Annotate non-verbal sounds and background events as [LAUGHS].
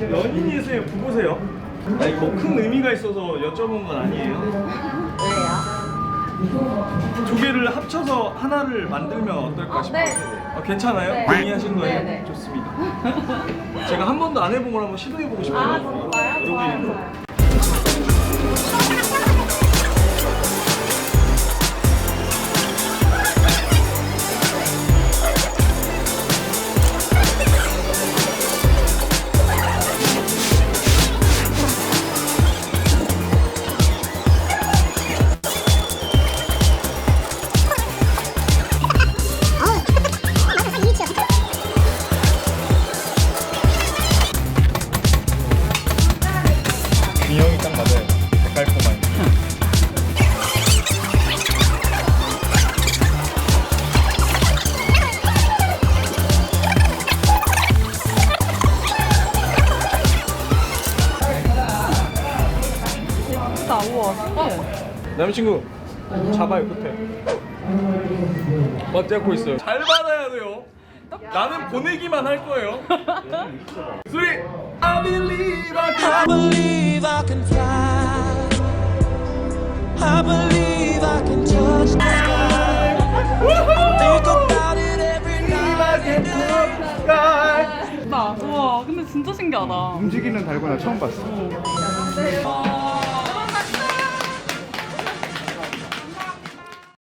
연인이세요? 부부세요? 아니 뭐 큰 의미가 있어서 여쭤본 건 아니에요. 왜요? 두 개를 합쳐서 하나를 만들면 어떨까 싶어요. 네. 어, 괜찮아요? 네. 동의하신 거예요? 네, 네. 좋습니다. 제가 한 번도 안 해본 걸 한번 시도해보고 싶어요. 아 정말요? 좋아요 좋아요. 균형이 딱 맞아요. 달콤한. 진짜 우와 신기해. 남자친구 잡아요 끝에. 막 잡고 있어요. 잘 받아야 돼요. 나는 보내기만 할 거예요. [LAUGHS] Three, I believe. I 진짜 신기하다. 움직이는 달고나 처음 봤어. Oh,